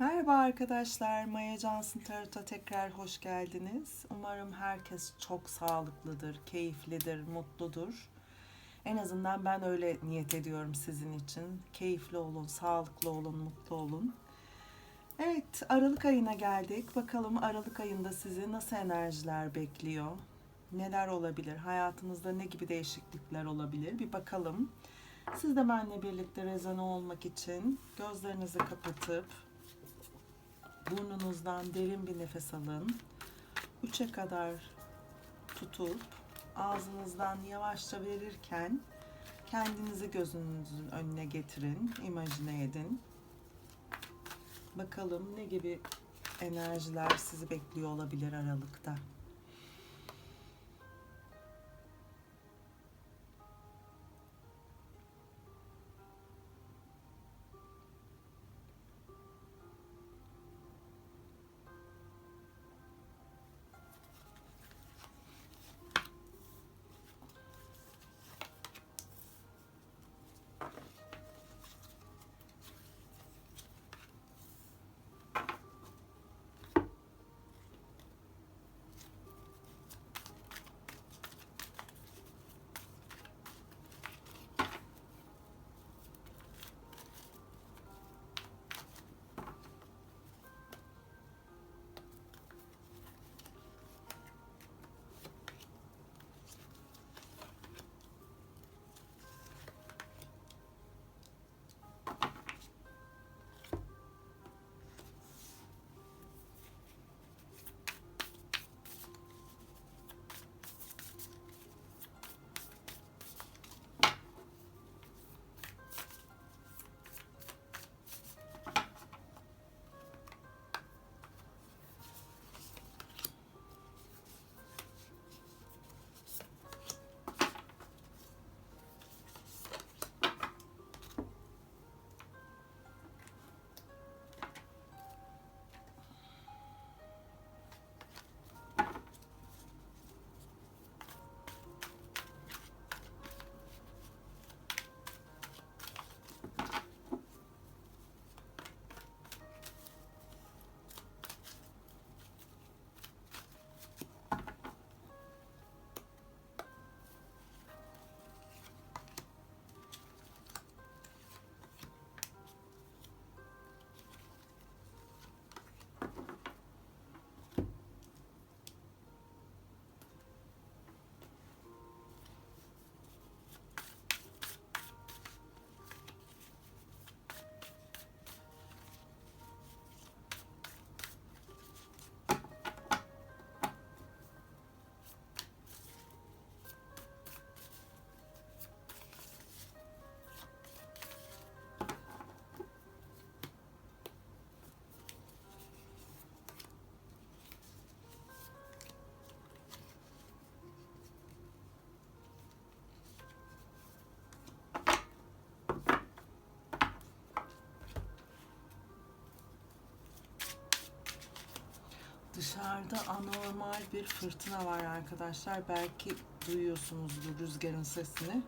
Merhaba arkadaşlar, Maya Johnson Tarot'a tekrar hoş geldiniz. Umarım herkes çok sağlıklıdır, keyiflidir, mutludur. En azından ben öyle niyet ediyorum sizin için. Keyifli olun, sağlıklı olun, mutlu olun. Evet, Aralık ayına geldik. Bakalım Aralık ayında sizi nasıl enerjiler bekliyor? Neler olabilir? Hayatınızda ne gibi değişiklikler olabilir? Bir bakalım. Siz de benimle birlikte rezone olmak için gözlerinizi kapatıp Burnunuzdan derin bir nefes alın. 3'e kadar tutup ağzınızdan yavaşça verirken kendinizi gözünüzün önüne getirin, imajine edin. Bakalım ne gibi enerjiler sizi bekliyor olabilir Aralık'ta. Dışarıda anormal bir fırtına var arkadaşlar. Belki duyuyorsunuzdur rüzgarın sesini.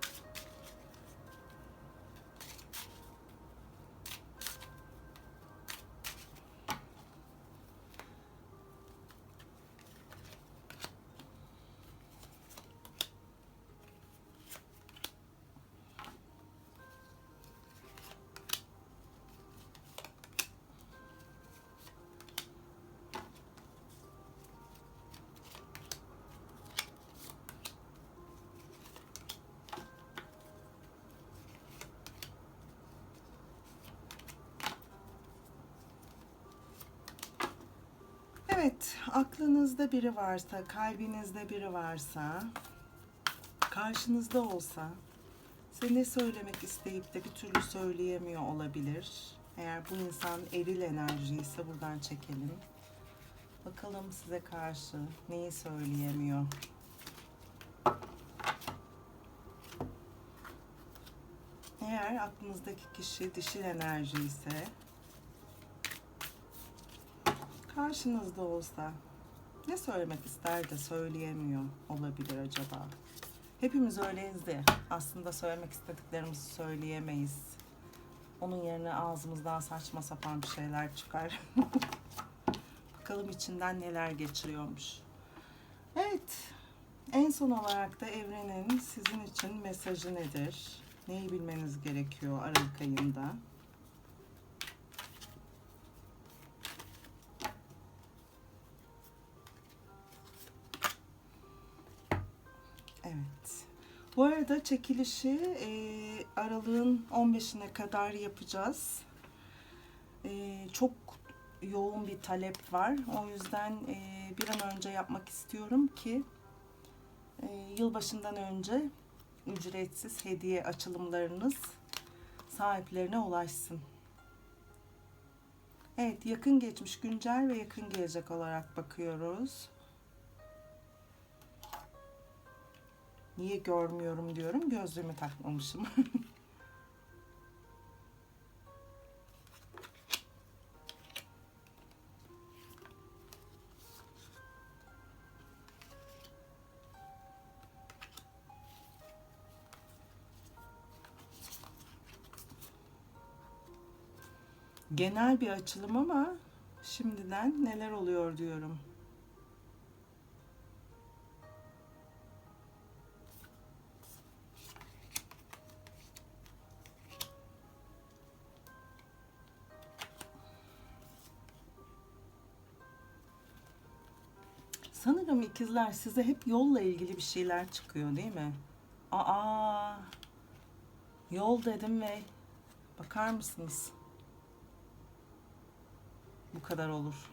Evet, aklınızda biri varsa, kalbinizde biri varsa, karşınızda olsa, size ne söylemek isteyip de bir türlü söyleyemiyor olabilir. Eğer bu insan eril enerji ise buradan çekelim. Bakalım size karşı neyi söyleyemiyor. Eğer aklınızdaki kişi dişil enerji ise karşınızda olsa ne söylemek ister de söyleyemiyor olabilir acaba? Hepimiz öyleyiz de aslında söylemek istediklerimizi söyleyemeyiz. Onun yerine ağzımızdan saçma sapan bir şeyler çıkar. Bakalım içinden neler geçiriyormuş. Evet. En son olarak da evrenin sizin için mesajı nedir? Neyi bilmeniz gerekiyor Aralık ayında? Bu arada çekilişi e, aralığın 15'ine kadar yapacağız. E, çok yoğun bir talep var. O yüzden e, bir an önce yapmak istiyorum ki e, yılbaşından önce ücretsiz hediye açılımlarınız sahiplerine ulaşsın. Evet, yakın geçmiş, güncel ve yakın gelecek olarak bakıyoruz. Niye görmüyorum diyorum. Gözlüğümü takmamışım. Genel bir açılım ama şimdiden neler oluyor diyorum. Sanırım ikizler size hep yolla ilgili bir şeyler çıkıyor değil mi? Aa, yol dedim ve bakar mısınız? Bu kadar olur.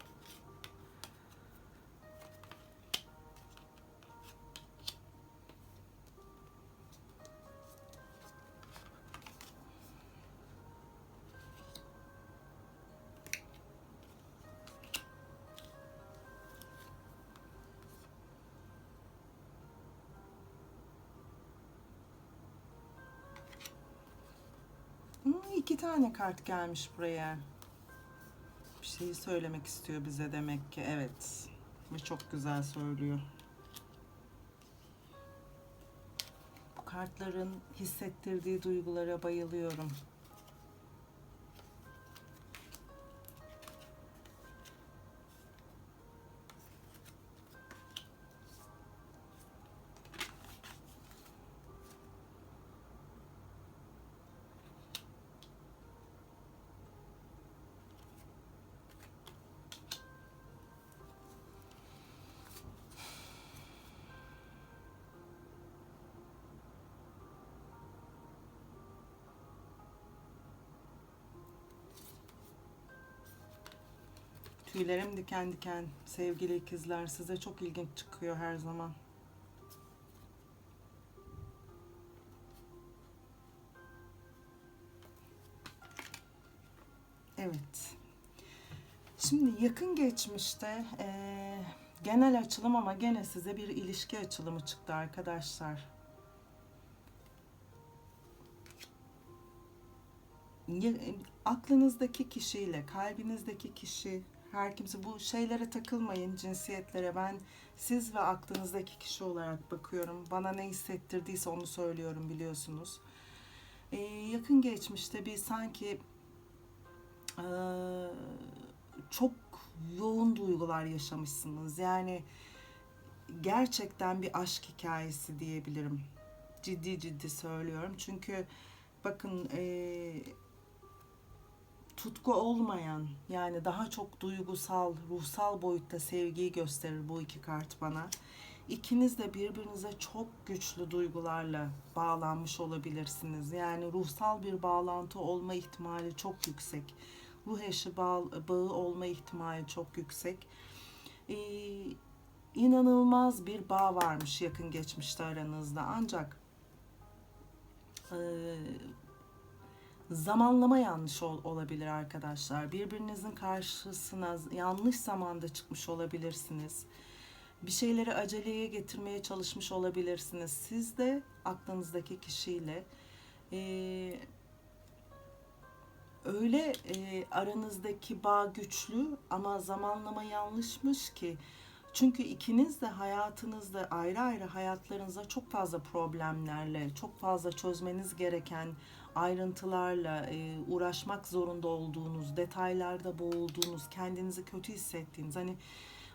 Tane kart gelmiş buraya. Bir şeyi söylemek istiyor bize demek ki. Evet. Ve çok güzel söylüyor. Bu kartların hissettirdiği duygulara bayılıyorum. Tüylerim diken diken sevgili ikizler. Size çok ilginç çıkıyor her zaman. Evet. Şimdi yakın geçmişte eee, genel açılım ama gene size bir ilişki açılımı çıktı arkadaşlar. Aklınızdaki kişiyle, kalbinizdeki kişi, her kimse bu şeylere takılmayın, cinsiyetlere. Ben siz ve aklınızdaki kişi olarak bakıyorum. Bana ne hissettirdiyse onu söylüyorum biliyorsunuz. Ee, yakın geçmişte bir sanki eee, çok yoğun duygular yaşamışsınız. Yani gerçekten bir aşk hikayesi diyebilirim. Ciddi ciddi söylüyorum. Çünkü bakın eee tutku olmayan yani daha çok duygusal, ruhsal boyutta sevgiyi gösterir bu iki kart bana. İkiniz de birbirinize çok güçlü duygularla bağlanmış olabilirsiniz. Yani ruhsal bir bağlantı olma ihtimali çok yüksek. Ruh eşi bağ, bağı olma ihtimali çok yüksek. Ee, inanılmaz bir bağ varmış yakın geçmişte aranızda. Ancak e, zamanlama yanlış ol- olabilir arkadaşlar. Birbirinizin karşısına yanlış zamanda çıkmış olabilirsiniz. Bir şeyleri aceleye getirmeye çalışmış olabilirsiniz. Siz de aklınızdaki kişiyle eee, öyle eee, aranızdaki bağ güçlü ama zamanlama yanlışmış ki çünkü ikiniz de hayatınızda ayrı ayrı hayatlarınızda çok fazla problemlerle, çok fazla çözmeniz gereken ayrıntılarla e, uğraşmak zorunda olduğunuz, detaylarda boğulduğunuz, kendinizi kötü hissettiğiniz hani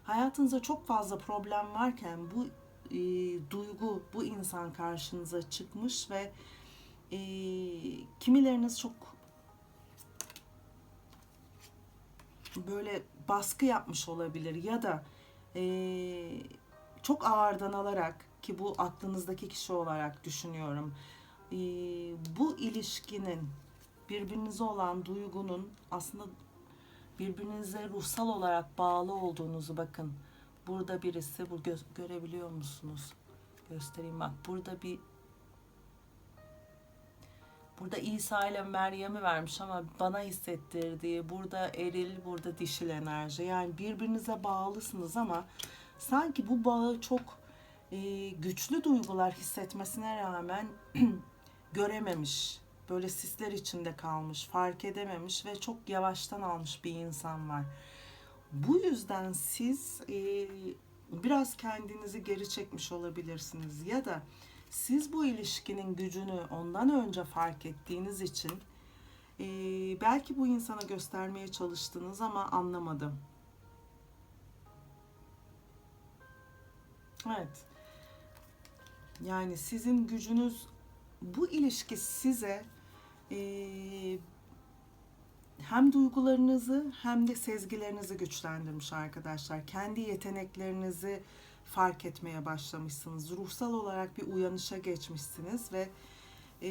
hayatınızda çok fazla problem varken bu e, duygu bu insan karşınıza çıkmış ve e, kimileriniz çok böyle baskı yapmış olabilir ya da e, çok ağırdan alarak ki bu aklınızdaki kişi olarak düşünüyorum. E, bu ilişkinin birbirinize olan duygunun aslında birbirinize ruhsal olarak bağlı olduğunuzu bakın. Burada birisi bu gö- görebiliyor musunuz? Göstereyim bak. Burada bir Burada İsa ile Meryem'i vermiş ama bana hissettirdiği burada eril, burada dişil enerji. Yani birbirinize bağlısınız ama sanki bu bağı çok e, güçlü duygular hissetmesine rağmen görememiş. Böyle sisler içinde kalmış, fark edememiş ve çok yavaştan almış bir insan var. Bu yüzden siz e, biraz kendinizi geri çekmiş olabilirsiniz ya da siz bu ilişkinin gücünü ondan önce fark ettiğiniz için e, belki bu insana göstermeye çalıştınız ama anlamadım. Evet. Yani sizin gücünüz bu ilişki size e, hem duygularınızı hem de sezgilerinizi güçlendirmiş arkadaşlar. Kendi yeteneklerinizi fark etmeye başlamışsınız. Ruhsal olarak bir uyanışa geçmişsiniz ve e,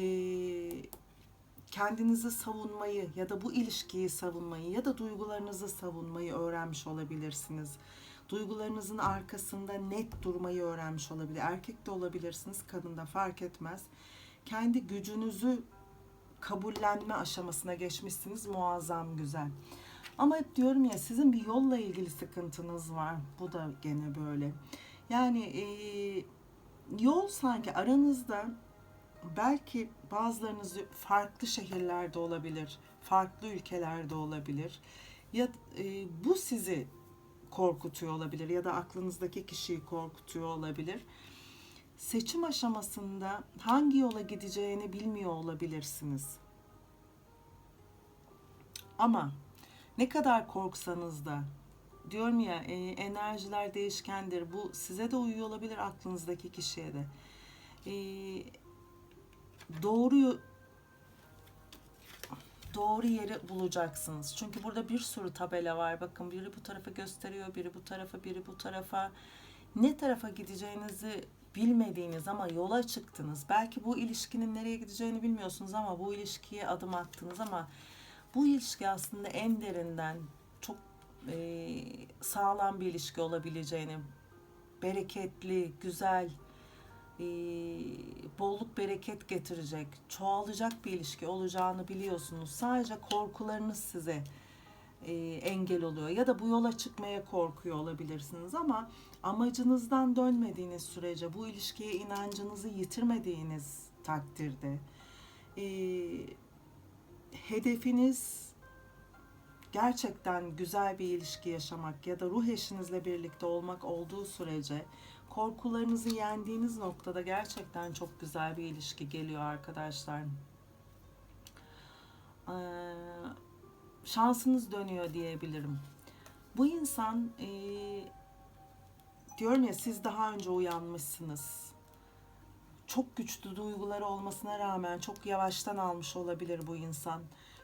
kendinizi savunmayı ya da bu ilişkiyi savunmayı ya da duygularınızı savunmayı öğrenmiş olabilirsiniz. Duygularınızın arkasında net durmayı öğrenmiş olabilir. Erkek de olabilirsiniz, kadın da fark etmez. Kendi gücünüzü kabullenme aşamasına geçmişsiniz. Muazzam güzel. Ama hep diyorum ya sizin bir yolla ilgili sıkıntınız var. Bu da gene böyle. Yani e, yol sanki aranızda belki bazılarınız farklı şehirlerde olabilir, farklı ülkelerde olabilir. Ya e, bu sizi korkutuyor olabilir ya da aklınızdaki kişiyi korkutuyor olabilir. Seçim aşamasında hangi yola gideceğini bilmiyor olabilirsiniz. Ama ne kadar korksanız da diyorum ya e, enerjiler değişkendir. Bu size de uyuyor olabilir aklınızdaki kişiye de. E, doğru doğru yeri bulacaksınız. Çünkü burada bir sürü tabela var. Bakın biri bu tarafa gösteriyor, biri bu tarafa, biri bu tarafa. Ne tarafa gideceğinizi bilmediğiniz ama yola çıktınız. Belki bu ilişkinin nereye gideceğini bilmiyorsunuz ama bu ilişkiye adım attınız ama bu ilişki aslında en derinden çok e, sağlam bir ilişki olabileceğini, bereketli, güzel, e, bolluk bereket getirecek, çoğalacak bir ilişki olacağını biliyorsunuz. Sadece korkularınız size e, engel oluyor ya da bu yola çıkmaya korkuyor olabilirsiniz ama amacınızdan dönmediğiniz sürece bu ilişkiye inancınızı yitirmediğiniz takdirde e, hedefiniz gerçekten güzel bir ilişki yaşamak ya da ruh eşinizle birlikte olmak olduğu sürece korkularınızı yendiğiniz noktada gerçekten çok güzel bir ilişki geliyor arkadaşlar. Ee, şansınız dönüyor diyebilirim. Bu insan e, diyorum ya siz daha önce uyanmışsınız. Çok güçlü duyguları olmasına rağmen çok yavaştan almış olabilir bu insan.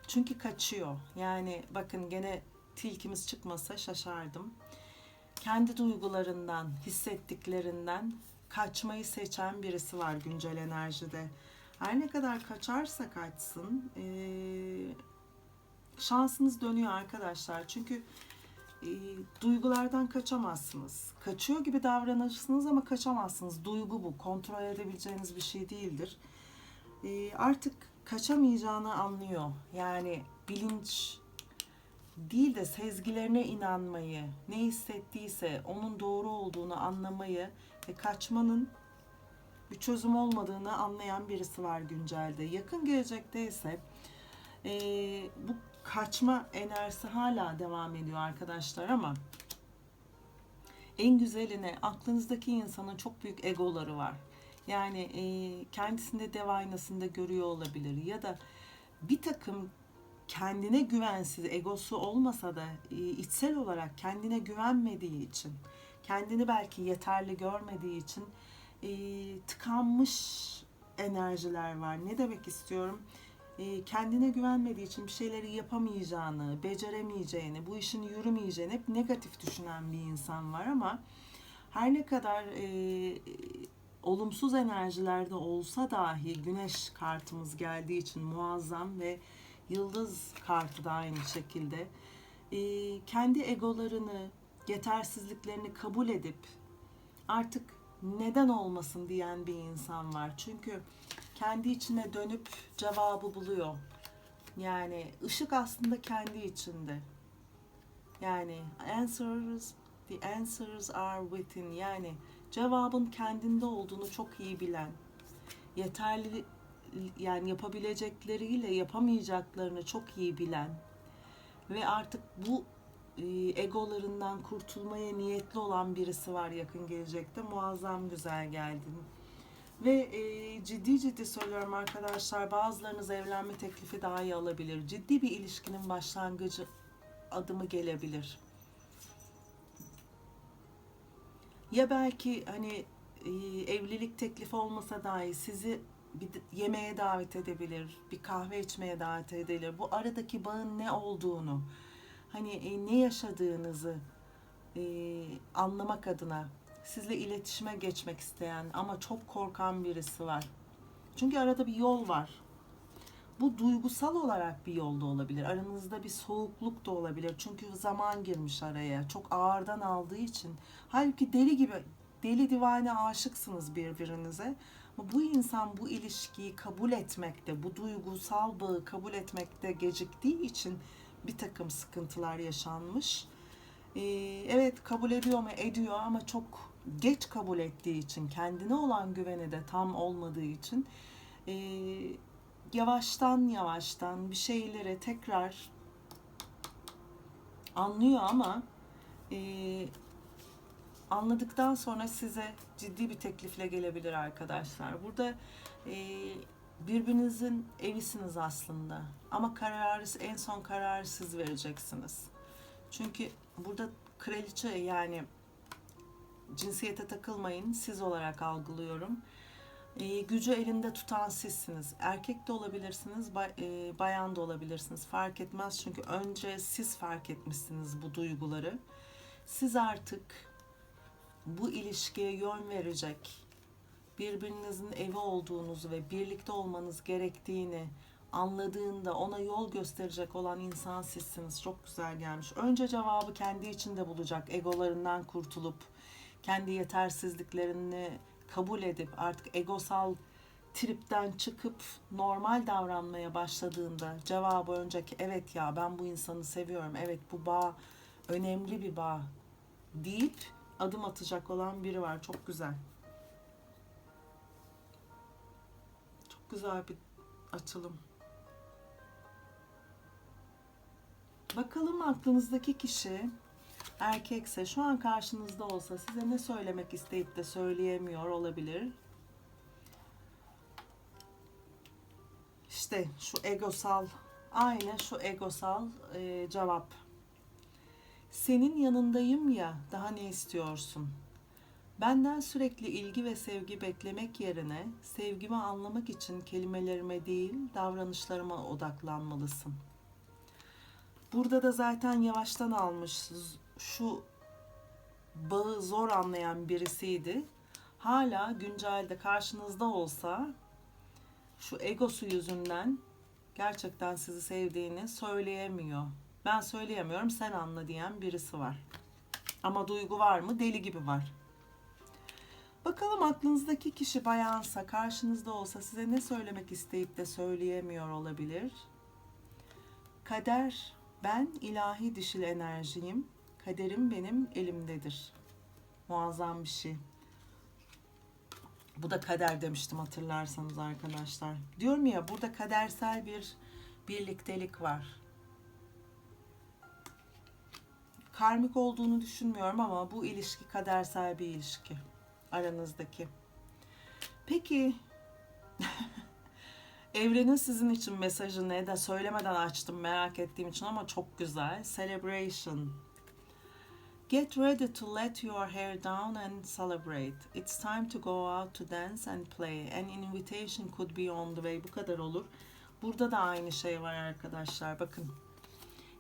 Çünkü kaçıyor. Yani bakın gene tilkimiz çıkmasa şaşardım. Kendi duygularından, hissettiklerinden kaçmayı seçen birisi var güncel enerjide. Her ne kadar kaçarsa kaçsın, ee, şansınız dönüyor arkadaşlar. Çünkü e, duygulardan kaçamazsınız. Kaçıyor gibi davranırsınız ama kaçamazsınız. Duygu bu. Kontrol edebileceğiniz bir şey değildir. E, artık kaçamayacağını anlıyor. Yani bilinç değil de sezgilerine inanmayı, ne hissettiyse onun doğru olduğunu anlamayı ve kaçmanın bir çözüm olmadığını anlayan birisi var güncelde. Yakın gelecekte ise e, bu kaçma enerjisi hala devam ediyor arkadaşlar ama en güzeline aklınızdaki insanın çok büyük egoları var. Yani e, kendisinde dev aynasında görüyor olabilir ya da bir takım kendine güvensiz, egosu olmasa da e, içsel olarak kendine güvenmediği için, kendini belki yeterli görmediği için e, tıkanmış enerjiler var. Ne demek istiyorum? E, kendine güvenmediği için bir şeyleri yapamayacağını, beceremeyeceğini, bu işin yürümeyeceğini hep negatif düşünen bir insan var ama her ne kadar e, olumsuz enerjilerde olsa dahi güneş kartımız geldiği için muazzam ve yıldız kartı da aynı şekilde e, kendi egolarını, yetersizliklerini kabul edip artık neden olmasın diyen bir insan var. Çünkü kendi içine dönüp cevabı buluyor. Yani ışık aslında kendi içinde. Yani answers, the answers are within. Yani cevabın kendinde olduğunu çok iyi bilen, yeterli yani yapabilecekleriyle yapamayacaklarını çok iyi bilen ve artık bu e, egolarından kurtulmaya niyetli olan birisi var yakın gelecekte. Muazzam güzel geldin. Ve e, ciddi ciddi söylüyorum arkadaşlar bazılarınız evlenme teklifi daha iyi alabilir. Ciddi bir ilişkinin başlangıcı adımı gelebilir. Ya belki hani e, evlilik teklifi olmasa dahi sizi bir yemeğe davet edebilir, bir kahve içmeye davet edebilir. Bu aradaki bağın ne olduğunu, hani e, ne yaşadığınızı e, anlamak adına sizle iletişime geçmek isteyen ama çok korkan birisi var. Çünkü arada bir yol var. Bu duygusal olarak bir yolda olabilir. Aranızda bir soğukluk da olabilir. Çünkü zaman girmiş araya. Çok ağırdan aldığı için. Halbuki deli gibi, deli divane aşıksınız birbirinize. Ama bu insan bu ilişkiyi kabul etmekte, bu duygusal bağı kabul etmekte geciktiği için bir takım sıkıntılar yaşanmış. Ee, evet kabul ediyor mu? Ediyor ama çok geç kabul ettiği için, kendine olan güveni de tam olmadığı için e, yavaştan yavaştan bir şeylere tekrar anlıyor ama e, anladıktan sonra size ciddi bir teklifle gelebilir arkadaşlar. Burada e, birbirinizin evisiniz aslında ama kararı en son kararı siz vereceksiniz. Çünkü burada kraliçe yani cinsiyete takılmayın siz olarak algılıyorum. E, gücü elinde tutan sizsiniz. Erkek de olabilirsiniz, e, bayan da olabilirsiniz. Fark etmez çünkü önce siz fark etmişsiniz bu duyguları. Siz artık bu ilişkiye yön verecek, birbirinizin evi olduğunuzu ve birlikte olmanız gerektiğini anladığında ona yol gösterecek olan insan sizsiniz. Çok güzel gelmiş. Önce cevabı kendi içinde bulacak. Egolarından kurtulup kendi yetersizliklerini kabul edip artık egosal tripten çıkıp normal davranmaya başladığında cevabı önceki evet ya ben bu insanı seviyorum. Evet bu bağ önemli bir bağ deyip adım atacak olan biri var. Çok güzel. Çok güzel bir açılım. Bakalım aklınızdaki kişi erkekse şu an karşınızda olsa size ne söylemek isteyip de söyleyemiyor olabilir. İşte şu egosal, aynı şu egosal e, cevap. Senin yanındayım ya, daha ne istiyorsun? Benden sürekli ilgi ve sevgi beklemek yerine sevgimi anlamak için kelimelerime değil, davranışlarıma odaklanmalısın. Burada da zaten yavaştan almış şu bağı zor anlayan birisiydi. Hala güncelde karşınızda olsa şu egosu yüzünden gerçekten sizi sevdiğini söyleyemiyor. Ben söyleyemiyorum sen anla diyen birisi var. Ama duygu var mı? Deli gibi var. Bakalım aklınızdaki kişi bayansa, karşınızda olsa size ne söylemek isteyip de söyleyemiyor olabilir? Kader, ben ilahi dişil enerjiyim. Kaderim benim elimdedir. Muazzam bir şey. Bu da kader demiştim hatırlarsanız arkadaşlar. Diyorum ya burada kadersel bir birliktelik var. Karmik olduğunu düşünmüyorum ama bu ilişki kadersel bir ilişki aranızdaki. Peki Evrenin sizin için mesajı ne de söylemeden açtım merak ettiğim için ama çok güzel. Celebration. Get ready to let your hair down and celebrate. It's time to go out to dance and play. An invitation could be on the way. Bu kadar olur. Burada da aynı şey var arkadaşlar. Bakın.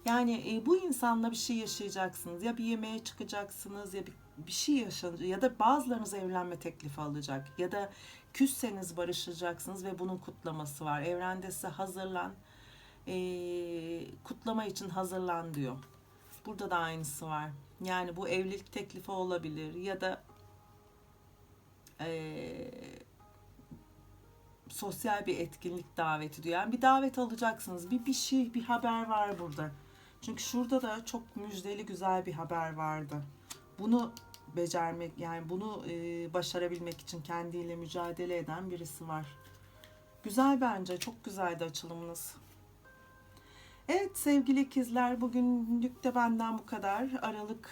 Yani e, bu insanla bir şey yaşayacaksınız. Ya bir yemeğe çıkacaksınız ya bir, bir şey yaşanacak. Ya da bazılarınız evlenme teklifi alacak. Ya da küsseniz barışacaksınız ve bunun kutlaması var. Evrende size hazırlan. e, kutlama için hazırlan diyor. Burada da aynısı var. Yani bu evlilik teklifi olabilir ya da eee, sosyal bir etkinlik daveti diyor. Yani bir davet alacaksınız. Bir bir şey, bir haber var burada. Çünkü şurada da çok müjdeli güzel bir haber vardı. Bunu becermek yani bunu eee, başarabilmek için kendiyle mücadele eden birisi var. Güzel bence. Çok güzeldi açılımınız. Evet sevgili ikizler bugünlük de benden bu kadar. Aralık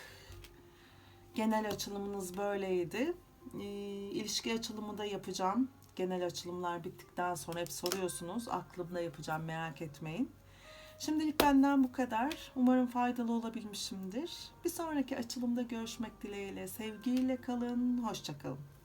genel açılımınız böyleydi. Ee, ilişki açılımı da yapacağım. Genel açılımlar bittikten sonra hep soruyorsunuz. Aklımda yapacağım merak etmeyin. Şimdilik benden bu kadar. Umarım faydalı olabilmişimdir. Bir sonraki açılımda görüşmek dileğiyle. Sevgiyle kalın. Hoşçakalın.